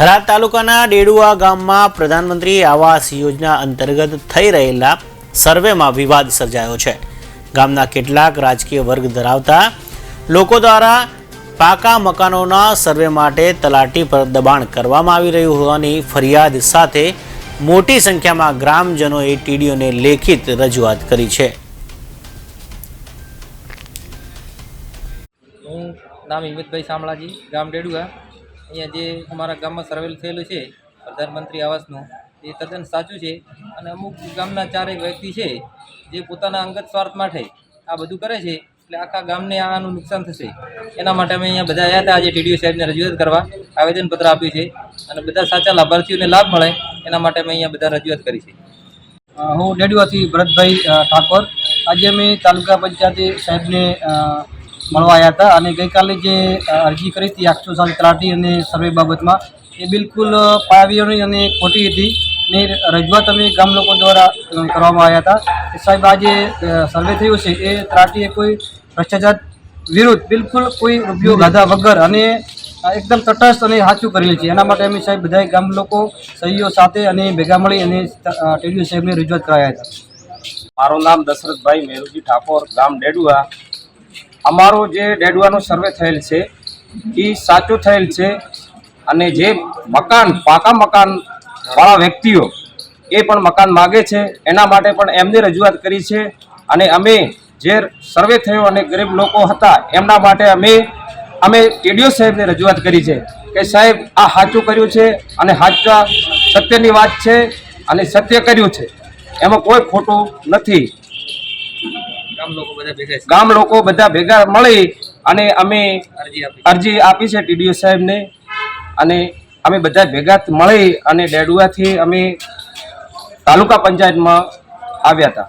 થરાદ તાલુકાના ડેડુઆ ગામમાં પ્રધાનમંત્રી આવાસ યોજના અંતર્ગત થઈ રહેલા સર્વેમાં વિવાદ સર્જાયો છે. ગામના કેટલાક રાજકીય વર્ગ ધરાવતા લોકો દ્વારા પાકા મકાનોના સર્વે માટે તલાટી પર દબાણ કરવામાં આવી રહ્યું હોવાની ફરિયાદ સાથે મોટી સંખ્યામાં ગ્રામજનોએ ટીડીઓને લેખિત રજૂઆત કરી છે. નામ હિંમતભાઈ શામળાજી, ગામ ડેડુઆ. અહીંયા જે અમારા ગામમાં સર્વેલ થયેલું છે, પ્રધાનમંત્રી આવાસનું, એ તદ્દન સાચું છે અને અમુક ગામના ચારેક વ્યક્તિ છે, જે પોતાના અંગત સ્વાર્થ માટે આ બધું કરે છે, એટલે આખા ગામને આનું નુકસાન થશે. એના માટે અમે અહીંયા બધા આવ્યા હતા, આજે ટીડીઓ સાહેબને રજૂઆત કરવા, આવેદનપત્ર આપ્યું છે અને બધા સાચા લાભાર્થીઓને લાભ મળે, એના માટે અમે અહીંયા બધા રજૂઆત કરી છે. હું ડેડુઆથી ભરતભાઈ ઠાકોર. આજે અમે તાલુકા પંચાયતે સાહેબને મળવા આવ્યા હતા અને ગઈકાલે જે અરજી કરી હતી આઠસો સાત તલાટી અને સર્વે બાબતમાં, એ બિલકુલ પાયાવિહોણી અને ખોટી હતી ને રજૂઆત અમે ગામ લોકો દ્વારા કરવામાં આવ્યા હતા. કે સાહેબ આ જે સર્વે થયું છે, એ તલાટીએ કોઈ ભ્રષ્ટાચાર વિરુદ્ધ બિલકુલ કોઈ રૂપિયો ગાધા વગર અને એકદમ તટસ્થ અને સાચું કરેલ છે. એના માટે અમે સાહેબ બધા ગામ લોકો, સહીઓ સાથે અને ભેગા મળી અને ટેડીઓ સાહેબને રજૂઆત કરાયા હતા. મારું નામ દશરથભાઈ મેરુજી ઠાકોર, ગામ ડેડુઆ. અમારો જે ડેડવાનો સર્વે થયેલ છે એ સાચું થયેલ છે અને જે મકાન, પાકા મકાનવાળા વ્યક્તિઓ, એ પણ મકાન માગે છે. એના માટે પણ એમને રજૂઆત કરી છે અને અમે જે સર્વે થયો અને ગરીબ લોકો હતા, એમના માટે અમે અમે ટીડીઓ સાહેબને રજૂઆત કરી છે કે સાહેબ, આ સાચું કર્યું છે અને સાચા સત્યની વાત છે અને સત્ય કર્યું છે. એમાં કોઈ ખોટું નથી. ગામ લોકો બધા ભેગા મળી અને અમે અરજી આપી. અરજી આપી છે ટીડીઓ સાહેબને. અને અમે બધા ભેગા મળી અને ડેડુઆથી અમે તાલુકા પંચાયતમાં આવ્યા હતા.